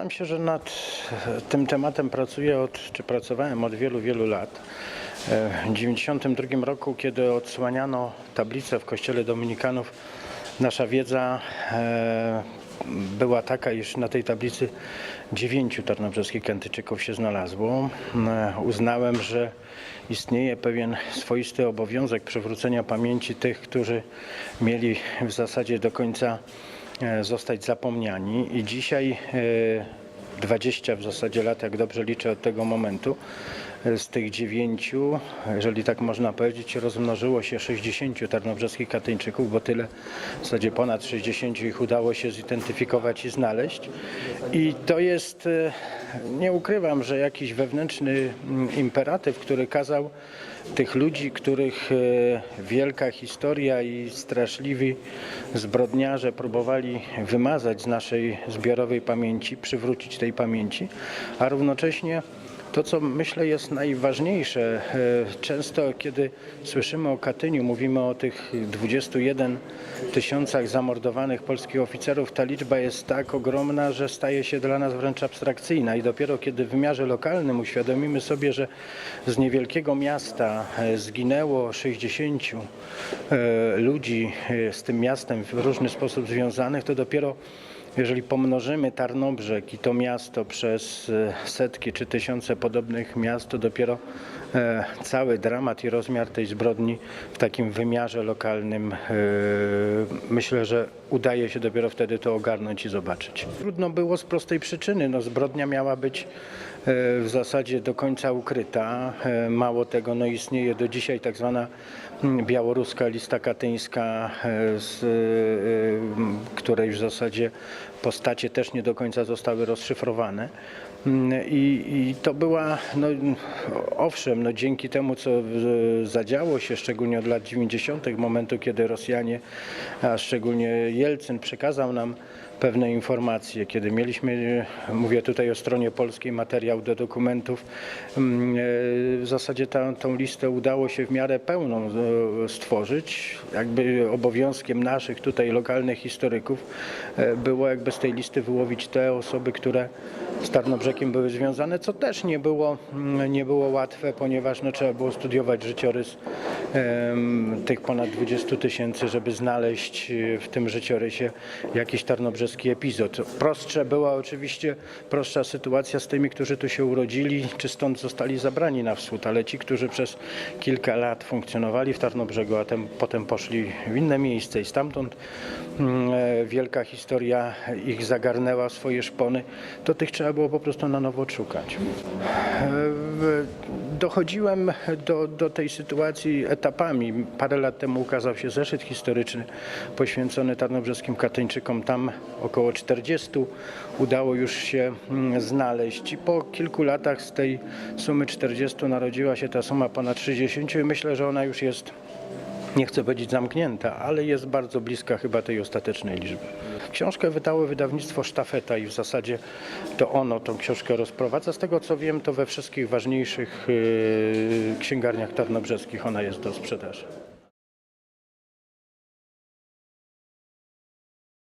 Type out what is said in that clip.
Przyznam się, że nad e, tym tematem pracuję od, czy pracowałem od wielu, wielu lat. E, W 1992 roku, kiedy odsłaniano tablicę w kościele dominikanów, nasza wiedza e, była taka, iż na tej tablicy dziewięciu tarnobrzeskich Kętyczyków się znalazło. E, Uznałem, że istnieje pewien swoisty obowiązek przywrócenia pamięci tych, którzy mieli w zasadzie do końca zostać zapomniani i dzisiaj e, 20 w zasadzie lat, jak dobrze liczę od tego momentu, e, z tych dziewięciu, jeżeli tak można powiedzieć, rozmnożyło się 60 tarnobrzeskich katyńczyków, bo tyle, w zasadzie ponad 60 ich udało się zidentyfikować i znaleźć. I to jest, e, nie ukrywam, że jakiś wewnętrzny mm, imperatyw, który kazał tych ludzi, których e, wielka historia i straszliwi zbrodniarze próbowali wymazać z naszej zbiorowej pamięci, przywrócić tej pamięci, a równocześnie to, co myślę jest najważniejsze, e, często kiedy słyszymy o Katyniu, mówimy o tych 21 tysiącach zamordowanych polskich oficerów, ta liczba jest tak ogromna, że staje się dla nas wręcz abstrakcyjna. I dopiero kiedy w wymiarze lokalnym uświadomimy sobie, że z niewielkiego miasta e, zginęło 60 e, ludzi z tym miastem w różny sposób związanych, to dopiero jeżeli pomnożymy Tarnobrzeg i to miasto przez e, setki czy tysiące podobnych miast, to dopiero e, cały dramat i rozmiar tej zbrodni w takim wymiarze lokalnym e, myślę, że udaje się dopiero wtedy to ogarnąć i zobaczyć. Trudno było z prostej przyczyny. No, zbrodnia miała być w zasadzie do końca ukryta. Mało tego, no istnieje do dzisiaj tak zwana mm, białoruska lista katyńska, z e, m, której w zasadzie postacie też nie do końca zostały rozszyfrowane. Mm, I, i to była, no, owszem, no, dzięki temu, co zadziało się, szczególnie od lat 90., momentu, kiedy Rosjanie, a szczególnie Jelcyn przekazał nam pewne informacje, kiedy mieliśmy, mówię tutaj o stronie polskiej, materiał do dokumentów, mm, e, w zasadzie ta, tą listę udało się w miarę pełną e, stworzyć. Jakby obowiązkiem naszych tutaj lokalnych historyków e, było jakby z tej listy wyłowić te osoby, które z Tarnobrzegiem były związane, co też nie było, mm, nie było łatwe, ponieważ no, trzeba było studiować życiorys em, tych ponad 20 tysięcy, żeby znaleźć e, w tym życiorysie jakiś tarnobrzeski epizod. Prostsze była oczywiście, prostsza sytuacja z tymi, którzy tu się urodzili, czy stąd zostali zabrani na wschód, ale ci, którzy przez kilka lat funkcjonowali w Tarnobrzegu, a tem, potem poszli w inne miejsce i stamtąd e, wielka historia ich zagarnęła swoje szpony, to tych trzeba było po prostu na nowo odszukać. E, Dochodziłem do, do tej sytuacji etapami. Parę lat temu ukazał się zeszyt historyczny poświęcony tarnobrzeskim Katyńczykom. Tam około 40 udało już się mm, znaleźć po kilku latach z tej sumy 40 narodziła się ta suma ponad 60 i myślę, że ona już jest nie chcę powiedzieć zamknięta, ale jest bardzo bliska chyba tej ostatecznej liczby. Książkę wydało wydawnictwo Sztafeta i w zasadzie to ono tą książkę rozprowadza. Z tego co wiem, to we wszystkich ważniejszych yy, księgarniach tarnobrzeskich ona jest do sprzedaży.